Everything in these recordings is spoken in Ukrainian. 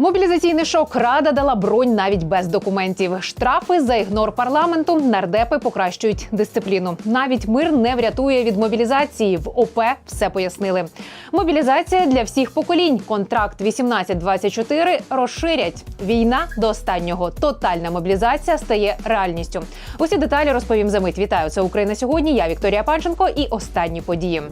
Мобілізаційний шок рада дала бронь навіть без документів. Штрафи за ігнор парламенту нардепи покращують дисципліну. Навіть мир не врятує від мобілізації. В ОП все пояснили. Мобілізація для всіх поколінь. Контракт 18-24 розширять. Війна до останнього. Тотальна мобілізація стає реальністю. Усі деталі розповім за мить. Вітаю. Це Україна сьогодні. Я Вікторія Панченко і останні події.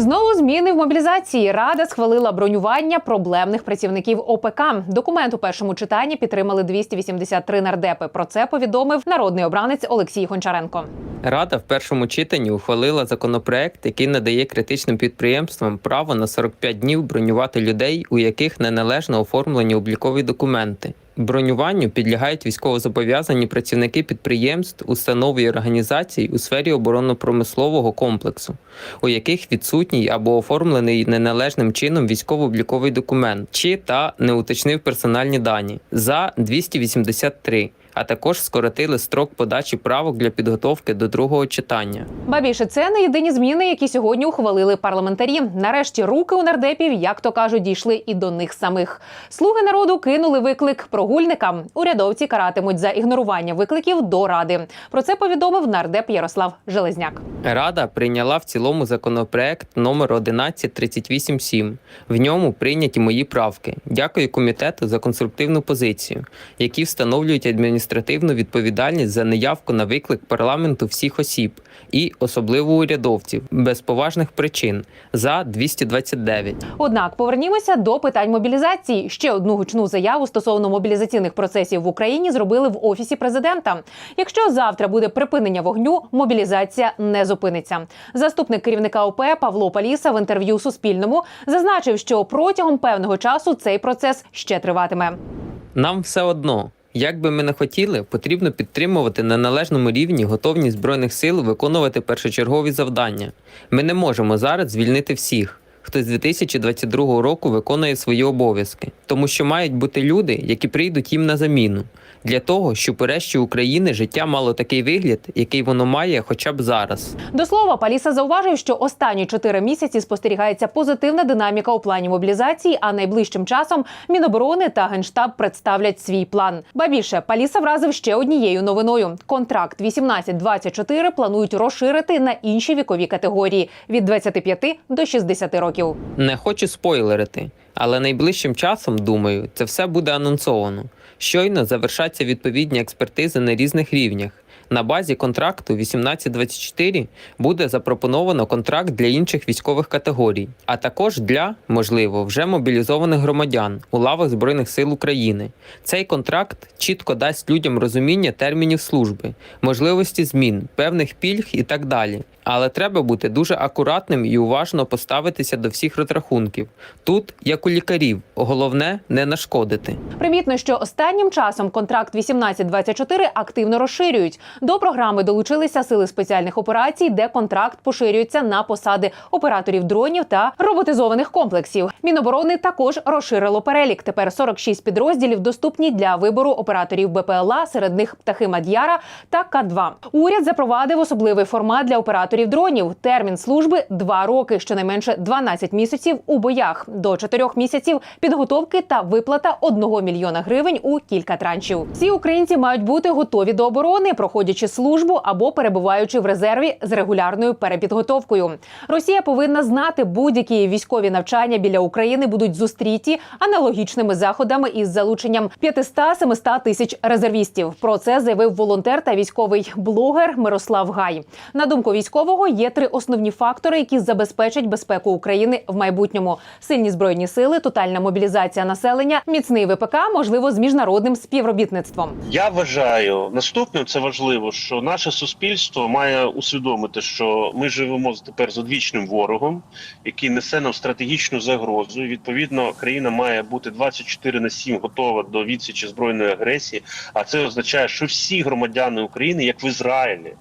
Знову зміни в мобілізації. Рада схвалила бронювання проблемних працівників ОПК. Документ у першому читанні підтримали 283 нардепи. Про це повідомив народний обранець Олексій Гончаренко. Рада в першому читанні ухвалила законопроект, який надає критичним підприємствам право на 45 днів бронювати людей, у яких неналежно оформлені облікові документи. Бронюванню підлягають військовозобов'язані працівники підприємств, установ і організацій у сфері оборонно-промислового комплексу, у яких відсутній або оформлений неналежним чином військово-обліковий документ, чи та не уточнив персональні дані за 283 а також скоротили строк подачі правок для підготовки до другого читання. Ба більше це не єдині зміни, які сьогодні ухвалили парламентарі. Нарешті руки у нардепів, як то кажуть, дійшли і до них самих. Слуги народу кинули виклик прогульникам. Урядовці каратимуть за ігнорування викликів до ради. Про це повідомив нардеп Ярослав Железняк. Рада прийняла в цілому законопроект номер 11387. В ньому прийняті мої правки. Дякую комітету за конструктивну позицію, які встановлюють адміністративну відповідальність за неявку на виклик парламенту всіх осіб і особливо урядовців без поважних причин за 229. Однак повернімося до питань мобілізації. Ще одну гучну заяву стосовно мобілізаційних процесів в Україні зробили в офісі президента. Якщо завтра буде припинення вогню, мобілізація не зупиниться. Заступник керівника ОП Павло Паліса в інтерв'ю Суспільному зазначив, що протягом певного часу цей процес ще триватиме. Нам все одно. Як би ми не хотіли, потрібно підтримувати на належному рівні готовність збройних сил виконувати першочергові завдання. Ми не можемо зараз звільнити всіх, хто з 2022 року виконує свої обов'язки, тому що мають бути люди, які прийдуть їм на заміну. Для того, щоб у решті України життя мало такий вигляд, який воно має хоча б зараз. До слова, Паліса зауважив, що останні чотири місяці спостерігається позитивна динаміка у плані мобілізації. А найближчим часом Міноборони та Генштаб представлять свій план. Ба більше Паліса вразив ще однією новиною: контракт 18-24 планують розширити на інші вікові категорії від 25 до 60 років. Не хочу спойлерити, але найближчим часом, думаю, це все буде анонсовано. Щойно завершаться відповідні експертизи на різних рівнях. На базі контракту 1824 буде запропоновано контракт для інших військових категорій, а також для, можливо, вже мобілізованих громадян у лавах Збройних сил України. Цей контракт чітко дасть людям розуміння термінів служби, можливості змін, певних пільг і так далі. Але треба бути дуже акуратним і уважно поставитися до всіх розрахунків. Тут, як у лікарів, головне не нашкодити. Примітно, що останнім часом контракт 18-24 активно розширюють. До програми долучилися сили спеціальних операцій, де контракт поширюється на посади операторів дронів та роботизованих комплексів. Міноборони також розширило перелік. Тепер 46 підрозділів доступні для вибору операторів БПЛА, серед них птахи Мад'яра та К-2. Уряд запровадив особливий формат для операторів дронів. Термін служби 2 роки, щонайменше 12 місяців у боях, до 4 місяців підготовки та виплата 1 мільйона гривень у кілька траншів. Всі українці мають бути готові до оборони, проходячи службу або перебуваючи в резерві з регулярною перепідготовкою. Росія повинна знати, будь-які військові навчання біля України будуть зустріті аналогічними заходами із залученням 500-700 тисяч резервістів. Про це заявив волонтер та військовий блогер Мирослав Гай. На думку військового, є три основні фактори, які забезпечать безпеку України в майбутньому: сильні збройні сили, тотальна мобілізація населення, міцний ВПК, можливо, з міжнародним співробітництвом. Я вважаю наступним це важливо, що наше суспільство має усвідомити, що ми живемо тепер з одвічним ворогом, який несе нам стратегічну загрозу. І, відповідно, країна має бути 24 на 7 готова до відсічі збройної агресії. А це означає, що всі громадяни України, як в Ізраїлі.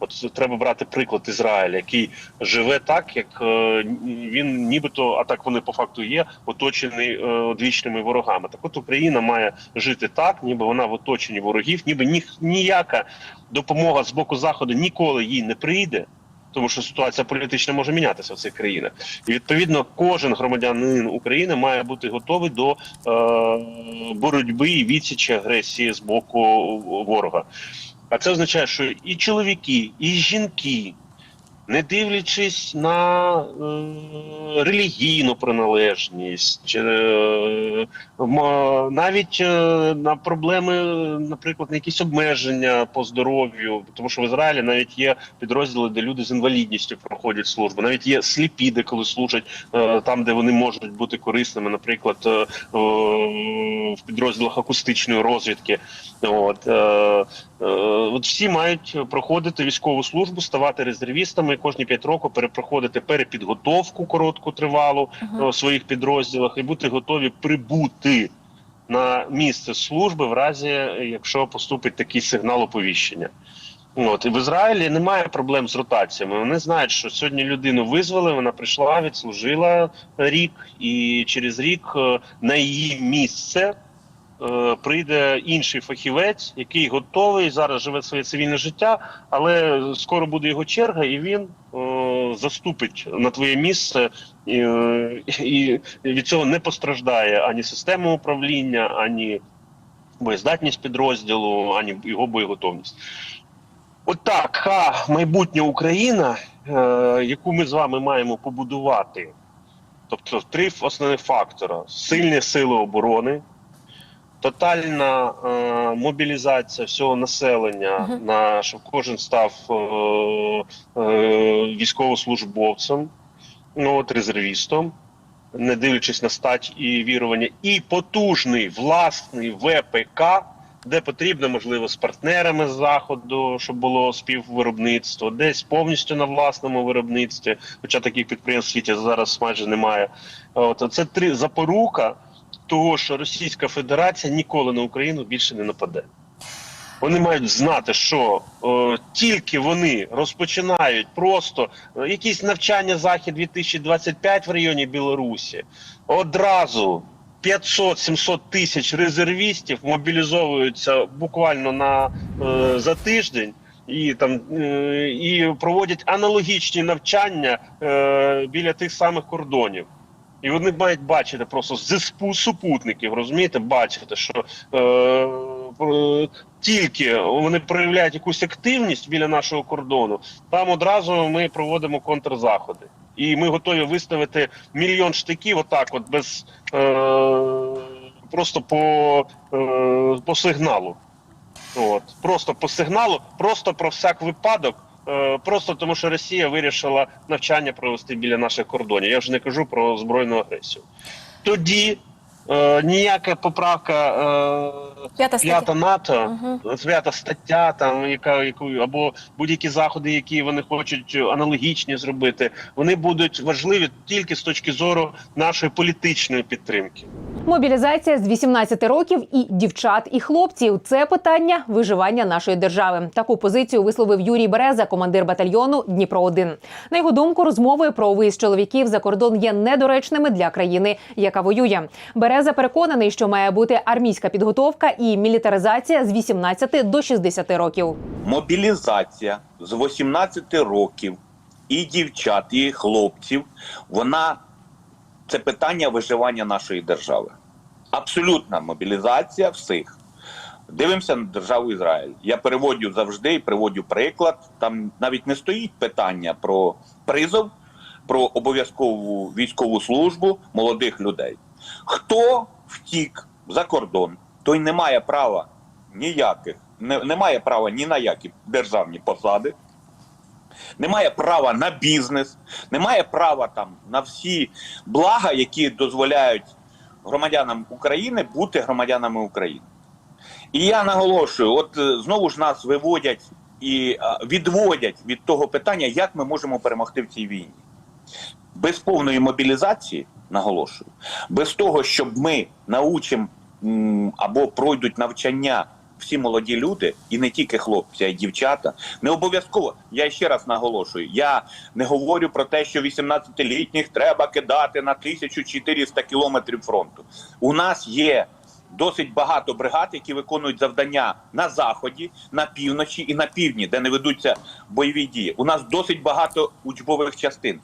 От треба брати приклад Ізраїля, який живе так, як е, він нібито, а так вони по факту є, оточений е, одвічними ворогами. Так от Україна має жити так, ніби вона в оточенні ворогів, ніби ні, ніяка допомога з боку заходу ніколи їй не прийде. тому що ситуація політична може мінятися в цих країнах. І відповідно кожен громадянин України має бути готовий до е, боротьби і відсічі агресії з боку ворога. А це означає, що і чоловіки, і жінки, не дивлячись на е, релігійну приналежність, е, навіть е, на проблеми, наприклад, на якісь обмеження по здоров'ю, тому що в Ізраїлі навіть є підрозділи, де люди з інвалідністю проходять службу, навіть є сліпі, де коли служать е, там, де вони можуть бути корисними, наприклад, е, е, в підрозділах акустичної розвідки. От, е, е, от всі мають проходити військову службу, ставати резервістами, кожні 5 років перепроходити перепідготовку коротку тривалу е, в своїх підрозділах і бути готові прибути на місце служби в разі, якщо поступить такий сигнал оповіщення. От і в Ізраїлі немає проблем з ротаціями. Вони знають, що сьогодні людину визвали, вона прийшла, відслужила рік, і через рік е, на її місце прийде інший фахівець, який готовий зараз живе своє цивільне життя, але скоро буде його черга, і він е, заступить на твоє місце, і, е, і від цього не постраждає ані система управління, ані боєздатність підрозділу, ані його боєготовність. Отак, ха, майбутня Україна, е, яку ми з вами маємо побудувати. Тобто три основних фактора: сильні сили оборони, тотальна е, мобілізація всього населення, Мгм. на щоб кожен став е, е, військовослужбовцем, ну от резервістом, не дивлячись на стать і вірування, і потужний власний ВПК, де потрібно, можливо, з партнерами з заходу, щоб було співвиробництво, десь повністю на власному виробництві, хоча таких підприємств в світі зараз майже немає. От це три запорука того, що Російська Федерація ніколи на Україну більше не нападе. Вони мають знати, що е, тільки вони розпочинають просто е, якісь навчання захід 2025 в районі Білорусі, одразу 500-700 тисяч резервістів мобілізовуються буквально на е, за тиждень. І там е, і проводять аналогічні навчання е, біля тих самих кордонів. І вони мають бачити просто з супутників, розумієте, бачити, що е, тільки вони проявляють якусь активність біля нашого кордону, там одразу ми проводимо контрзаходи. І ми готові виставити мільйон штиків, отак, от без е, просто по, е, по сигналу. От просто по сигналу, просто про всяк випадок. Е, Просто тому, що Росія вирішила навчання провести біля наших кордонів. Я вже не кажу про збройну агресію. Тоді е, ніяка поправка е, П'ята п'ята НАТО, п'ята стаття, там яка яку або будь-які заходи, які вони хочуть аналогічні зробити, вони будуть важливі тільки з точки зору нашої політичної підтримки. Мобілізація з 18 років і дівчат, і хлопців це питання виживання нашої держави. Таку позицію висловив Юрій Береза, командир батальйону Дніпро 1 На його думку, розмови про виїзд чоловіків за кордон є недоречними для країни, яка воює. Береза переконаний, що має бути армійська підготовка і мілітаризація з 18 до 60 років. мобілізація з 18 років і дівчат, і хлопців, вона це питання виживання нашої держави. Абсолютна мобілізація всіх. Дивимося на державу Ізраїль. Я переводю завжди і приводю приклад. Там навіть не стоїть питання про призов, про обов'язкову військову службу молодих людей. Хто втік за кордон, той не має права ніяких, не, не має права ні на які державні посади, не має права на бізнес, не має права там на всі блага, які дозволяють громадянам України бути громадянами України. І я наголошую: от е, знову ж нас виводять і відводять від того питання, як ми можемо перемогти в цій війні. Без повної мобілізації, наголошую, без того, щоб ми научимо або пройдуть навчання всі молоді люди, і не тільки хлопці, а й дівчата. Не обов'язково. Я ще раз наголошую: я не говорю про те, що 18-літніх треба кидати на 1400 кілометрів фронту. У нас є досить багато бригад, які виконують завдання на заході, на півночі і на півдні, де не ведуться бойові дії. У нас досить багато учбових частин.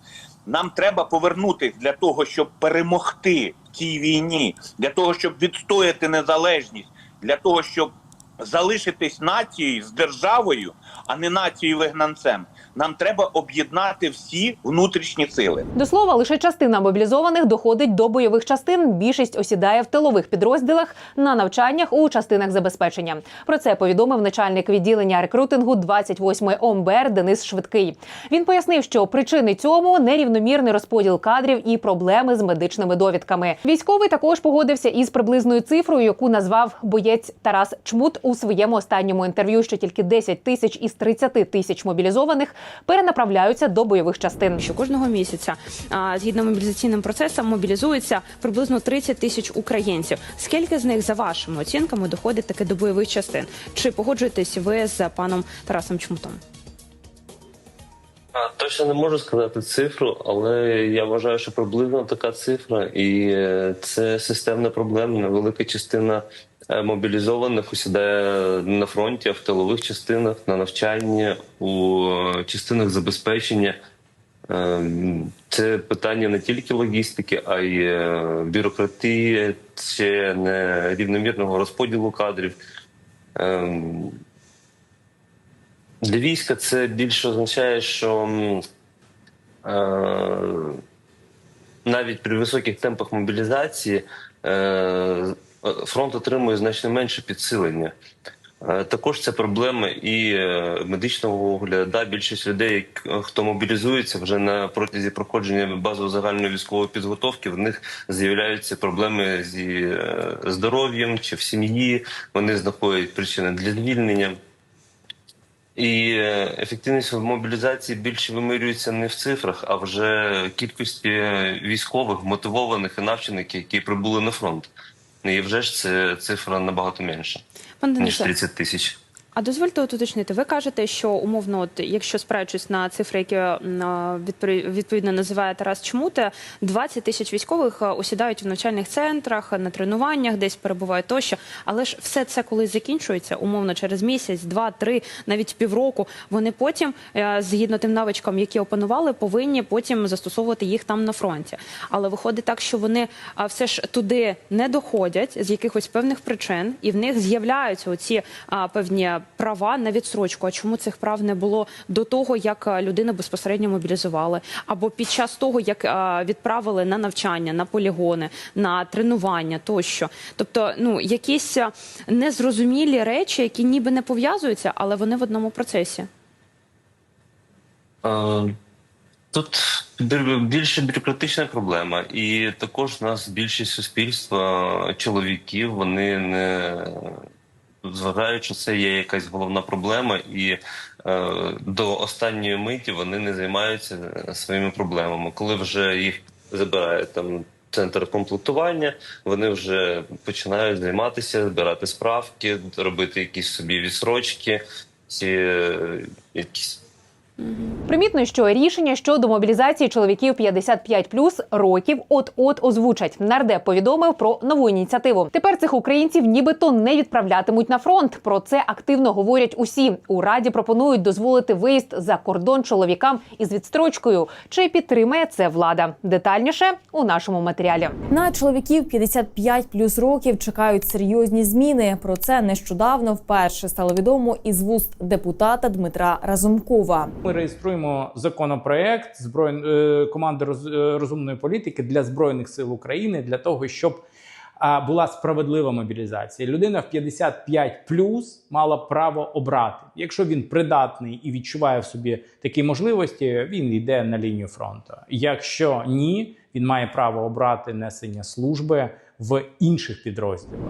Нам треба повернутися для того, щоб перемогти в цій війні, для того, щоб відстояти незалежність, для того, щоб залишитись нацією з державою, а не нацією вигнанцем. Нам треба об'єднати всі внутрішні сили. До слова, лише частина мобілізованих доходить до бойових частин. Більшість осідає в тилових підрозділах на навчаннях у частинах забезпечення. Про це повідомив начальник відділення рекрутингу 28-ї ОМБР Денис Швидкий. Він пояснив, що причини цьому нерівномірний розподіл кадрів і проблеми з медичними довідками. Військовий також погодився із приблизною цифрою, яку назвав боєць Тарас Чмут у своєму останньому інтерв'ю, що тільки 10 тисяч із 30 тисяч мобілізованих перенаправляються до бойових частин. що кожного місяця згідно мобілізаційним процесам мобілізується приблизно 30 тисяч українців. Скільки з них за вашими оцінками доходить таки до бойових частин? Чи погоджуєтесь ви з паном Тарасом Чмутом? Точно не можу сказати цифру, але я вважаю, що приблизно така цифра, і е, це системна проблема. Невелика частина е, мобілізованих усідає на фронті, в тилових частинах на навчання, у е, частинах забезпечення. Це питання не тільки логістики, а й бюрократії, ще нерівномірного розподілу кадрів. Для війська це більше означає, що е, навіть при високих темпах мобілізації е, фронт отримує значно менше підсилення. Е, Також це проблема і е, медичного огляду. Більшість людей, хто мобілізується вже на протязі проходження базово загальної військової підготовки, в них з'являються проблеми зі е, здоров'ям чи в сім'ї. Вони знаходять причини для звільнення. І е, ефективність в мобілізації більше вимирюється не в цифрах, а вже кількості е, військових, мотивованих і навчених, які прибули на фронт. І вже ж це цифра набагато менша, ніж 30 тисяч. А дозвольте уточнити. Ви кажете, що умовно, от якщо спираючись на цифри, які відповідно називає Тарас Чмуте, 20 тисяч військових е, осідають в навчальних центрах, на тренуваннях, десь перебувають тощо. Але ж все це коли закінчується, умовно через місяць, два, три, навіть півроку. Вони потім, е, згідно тим навичкам, які опанували, повинні потім застосовувати їх там на фронті. Але виходить так, що вони все ж туди не доходять з якихось певних причин, і в них з'являються оці певні права на відсрочку. А чому цих прав не було до того, як людину безпосередньо мобілізували, або під час того, як відправили на навчання, на полігони, на тренування тощо? Тобто, ну якісь незрозумілі речі, які ніби не пов'язуються, але вони в одному процесі. Е, Тут більше бюрократична проблема, і також у нас більшість суспільства чоловіків вони не зважають, що це є якась головна проблема, і е, до останньої миті вони не займаються своїми проблемами. Коли вже їх забирає там центр комплектування, вони вже починають займатися, збирати справки, робити якісь собі відсрочки, ці е, якісь Примітно, що рішення щодо мобілізації чоловіків 55 років от-от озвучать. Нардеп повідомив про нову ініціативу. Тепер цих українців нібито не відправлятимуть на фронт. Про це активно говорять усі. У раді пропонують дозволити виїзд за кордон чоловікам із відстрочкою. Чи підтримає це влада? Детальніше у нашому матеріалі. На чоловіків 55 плюс років чекають серйозні зміни. Про це нещодавно вперше стало відомо із вуст депутата Дмитра Разумкова. Ми реєструємо законопроект зброй... е, команди роз... е, розумної політики для збройних сил України для того, щоб була справедлива мобілізація. Людина в 55 плюс мала право обрати. Якщо він придатний і відчуває в собі такі можливості, він йде на лінію фронту. Якщо ні, він має право обрати несення служби в інших підрозділах.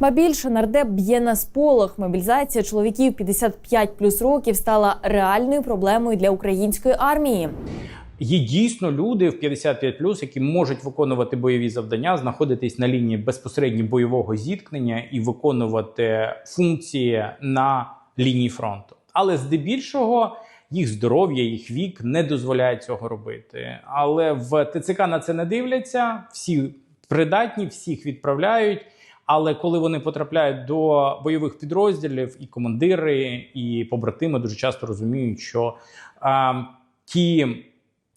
Ба більше нардеп б'є на сполох. Мобілізація чоловіків 55 плюс років стала реальною проблемою для української армії. Є дійсно люди в 55+, які можуть виконувати бойові завдання, знаходитись на лінії безпосередньо бойового зіткнення і виконувати функції на лінії фронту. Але здебільшого їх здоров'я, їх вік не дозволяє цього робити. Але в ТЦК на це не дивляться. Всі придатні, всіх відправляють. Але коли вони потрапляють до бойових підрозділів, і командири, і побратими дуже часто розуміють, що а, ті,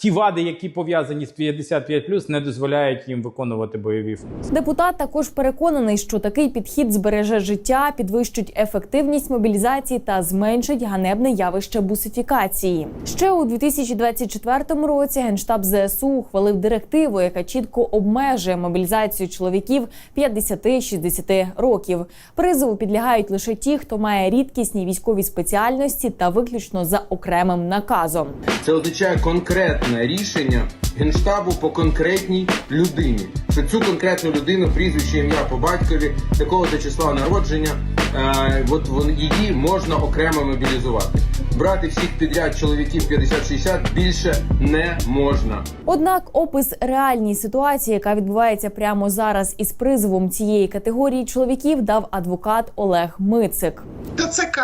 ті вади, які пов'язані з 55+, не дозволяють їм виконувати бойові функції. Депутат також переконаний, що такий підхід збереже життя, підвищить ефективність мобілізації та зменшить ганебне явище бусифікації. Ще у 2024 році генштаб ЗСУ ухвалив директиву, яка чітко обмежує мобілізацію чоловіків 50-60 років. Призову підлягають лише ті, хто має рідкісні військові спеціальності та виключно за окремим наказом. Це означає конкретне рішення генштабу по конкретній людині. Що цю конкретну людину, прізвище, ім'я по батькові, такого то числа народження, е, от вон, її можна окремо мобілізувати. Брати всіх підряд чоловіків 50-60 більше не можна. Однак опис реальній ситуації, яка відбувається прямо зараз із призовом цієї категорії чоловіків, дав адвокат Олег Мицик. ТЦК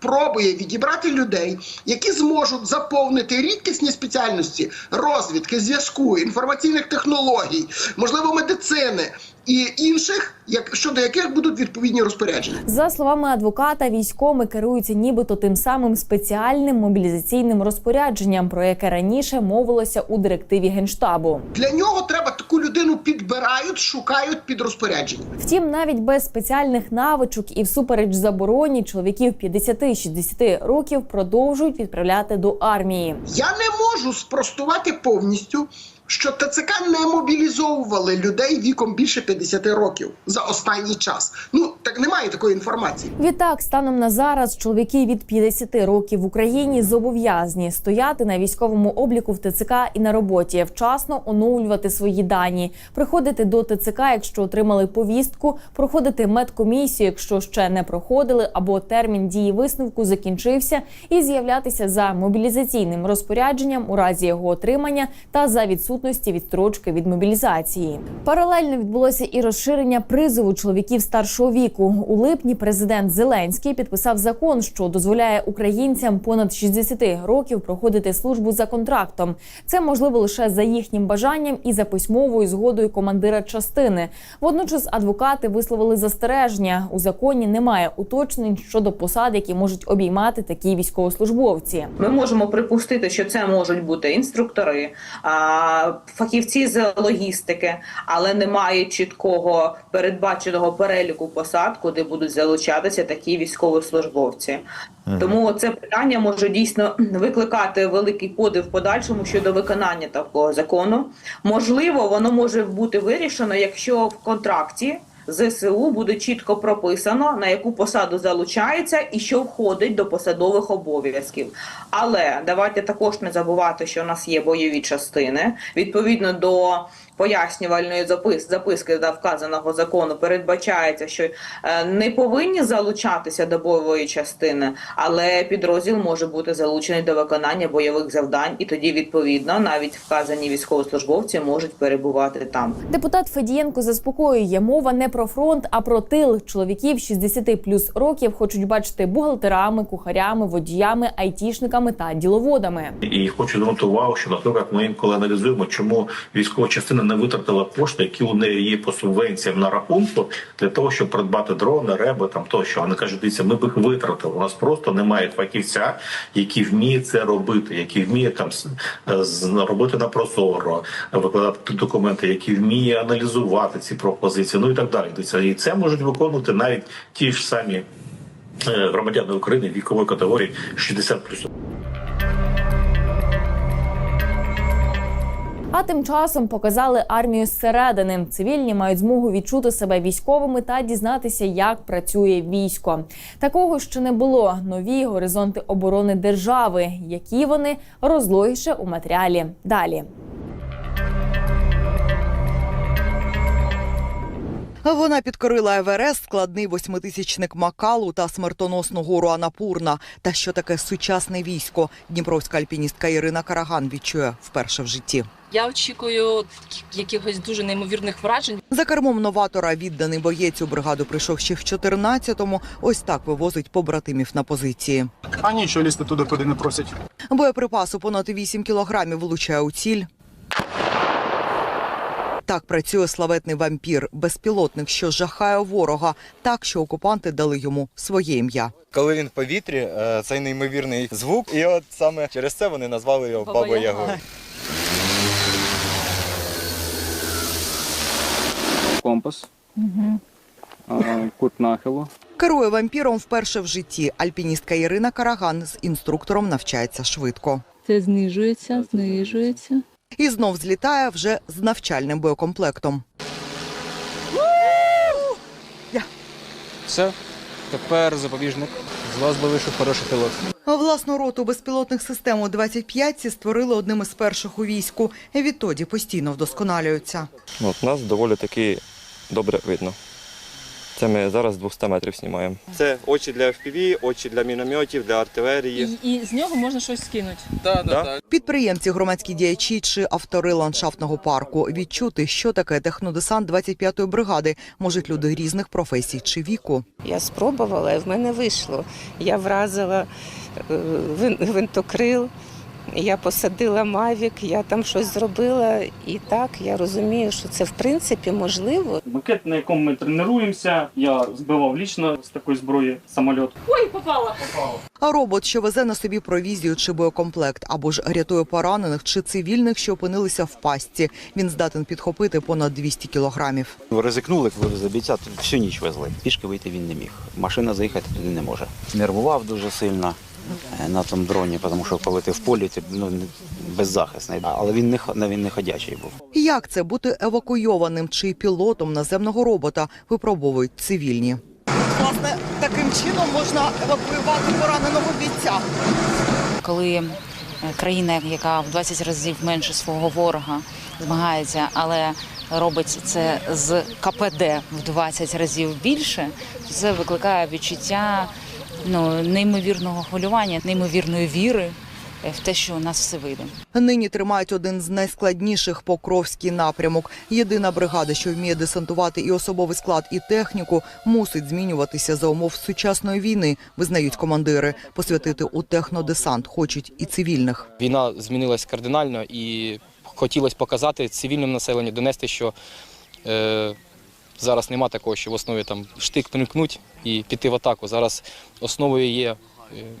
пробує відібрати людей, які зможуть заповнити рідкісні спеціальності розвідки, зв'язку, інформаційних технологій, можливо, медицини і інших, як щодо яких будуть відповідні розпорядження. За словами адвоката, військоми керуються нібито тим самим спеціальним мобілізаційним розпорядженням, про яке раніше мовилося у директиві генштабу. Для нього треба таку людину підбирають, шукають під розпорядження. Втім, навіть без спеціальних навичок і всупереч забороні чоловіків 50-60 років продовжують відправляти до армії. Я не можу спростувати повністю. Що ТЦК не мобілізовували людей віком більше 50 років за останній час. Ну так немає такої інформації. Відтак, станом на зараз, чоловіки від 50 років в Україні зобов'язані стояти на військовому обліку в ТЦК і на роботі, вчасно оновлювати свої дані, приходити до ТЦК, якщо отримали повістку, проходити медкомісію, якщо ще не проходили, або термін дії висновку закінчився, і з'являтися за мобілізаційним розпорядженням у разі його отримання та за відсутності відстрочки від мобілізації. Паралельно відбулося і розширення призову чоловіків старшого віку. У липні президент Зеленський підписав закон, що дозволяє українцям понад 60 років проходити службу за контрактом. Це можливо лише за їхнім бажанням і за письмовою згодою командира частини. Водночас адвокати висловили застереження. У законі немає уточнень щодо посад, які можуть обіймати такі військовослужбовці. Ми можемо припустити, що це можуть бути інструктори, фахівці з логістики, але немає чіткого передбаченого переліку посад, куди будуть залучатися такі військовослужбовці. Тому це питання може дійсно викликати великий подив в подальшому щодо виконання такого закону. Можливо, воно може бути вирішено, якщо в контракті. ЗСУ буде чітко прописано на яку посаду залучається і що входить до посадових обов'язків. Але давайте також не забувати, що у нас є бойові частини. Відповідно до пояснювальної запис, записки до вказаного закону передбачається, що е, не повинні залучатися до бойової частини, але підрозділ може бути залучений до виконання бойових завдань, і тоді відповідно навіть вказані військовослужбовці можуть перебувати там. Депутат Федієнко заспокоює, мова не про фронт, а про тил. Чоловіків 60 плюс років хочуть бачити бухгалтерами, кухарями, водіями, айтішниками та діловодами. І хочу звернути увагу, що, наприклад, ми інколи аналізуємо, чому військова частина не витратила кошти, які у неї є по субвенціям на рахунку, для того, щоб придбати дрони, реби там тощо. Вони кажуть, дивіться, ми б їх витратили. У нас просто немає фахівця, який вміє це робити, який вміє там з- робити на прозоро, викладати документи, який вміє аналізувати ці пропозиції, ну і так далі. Дивіться, І це можуть виконувати навіть ті ж самі е, громадяни України вікової категорії 60+. А тим часом показали армію зсередини. Цивільні мають змогу відчути себе військовими та дізнатися, як працює військо. Такого ще не було. Нові горизонти оборони держави. Які вони розлогіше у матеріалі далі. Вона підкорила Еверест, складний восьмитисячник Макалу та смертоносну гору Анапурна. Та що таке сучасне військо? Дніпровська альпіністка Ірина Караган відчує вперше в житті. Я очікую якихось дуже неймовірних вражень. За кермом новатора відданий боєць у бригаду прийшов ще в 14-му. Ось так вивозить побратимів на позиції. А нічого лізти туди, куди не просять. Боєприпасу понад 8 кілограмів влучає у ціль. Так працює славетний вампір, безпілотник, що жахає ворога, так що окупанти дали йому своє ім'я. Коли він в повітрі, е, цей неймовірний звук, і от саме через це вони назвали його Баба Баба Яга. Компас, а, кут нахилу. Керує вампіром вперше в житті. Альпіністка Ірина Караган з інструктором навчається швидко. Це знижується, знижується. І знов злітає вже з навчальним боєкомплектом. Все, тепер запобіжник. З вас би вийшов хороший пілот. Власну роту безпілотних систем у 25 ці створили одним із перших у війську. Відтоді постійно вдосконалюються. От нас доволі таки добре видно. Це ми зараз з 200 метрів знімаємо. Це очі для FPV, очі для мінометів, для артилерії. І, і з нього можна щось скинути. Да, Да? Підприємці, громадські діячі чи автори ландшафтного парку відчути, що таке технодесант 25-ї бригади, можуть люди різних професій чи віку. Я спробувала, і в мене вийшло. Я вразила е, вин- гвинтокрил, я посадила мавік, я там щось зробила. І так я розумію, що це в принципі можливо. Макет, на якому ми тренуємося, я збивав лічно з такої зброї самоліт. Ой, попала! А робот, що везе на собі провізію чи боєкомплект, або ж рятує поранених чи цивільних, що опинилися в пастці. Він здатен підхопити понад 200 кілограмів. Ризикнули, вивезли бійця, всю ніч везли. Пішки вийти він не міг. Машина заїхати туди не може. Нервував дуже сильно на тому дроні, тому що коли ти в полі, ти ну, беззахисний. Але він не, він не ходячий був. Як це бути евакуйованим чи пілотом наземного робота, випробовують цивільні. Власне, таким чином можна евакуювати пораненого бійця. коли е, країна, яка в 20 разів менше свого ворога змагається, але робить це з КПД в 20 разів більше, це викликає відчуття ну, неймовірного хвилювання, неймовірної віри е, в те, що у нас все вийде. Нині тримають один з найскладніших Покровський напрямок. Єдина бригада, що вміє десантувати і особовий склад, і техніку, мусить змінюватися за умов сучасної війни, визнають командири. Посвятити у технодесант хочуть і цивільних. Війна змінилась кардинально і хотілося показати цивільному населенню, донести, що е, зараз нема такого, що в основі там штик примкнуть і піти в атаку. Зараз основою є е,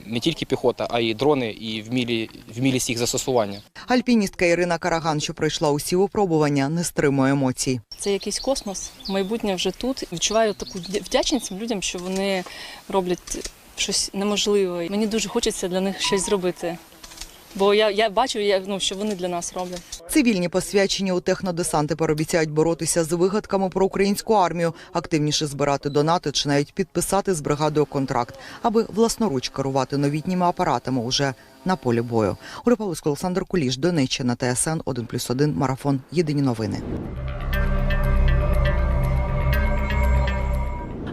не тільки піхота, а й дрони і вмілі, вмілість їх застосування. Альпіністка Ірина Караган, що пройшла усі випробування, не стримує емоцій. Це якийсь космос. Майбутнє вже тут. Відчуваю таку вдячність цим людям, що вони роблять щось неможливе. Мені дуже хочеться для них щось зробити. Бо я, я бачу, я, ну, що вони для нас роблять. Цивільні посвячені у технодесанти пообіцяють обіцяють боротися з вигадками про українську армію, активніше збирати донати чи навіть підписати з бригадою контракт, аби власноруч керувати новітніми апаратами уже на полі бою. У Олександр Куліш, Донеччина, ТСН 1+,1, Марафон. Єдині новини.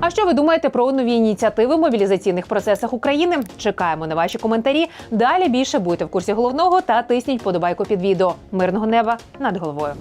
А що ви думаєте про нові ініціативи в мобілізаційних процесах України? Чекаємо на ваші коментарі. Далі більше будьте в курсі головного та тисніть подобайку під відео. Мирного неба над головою.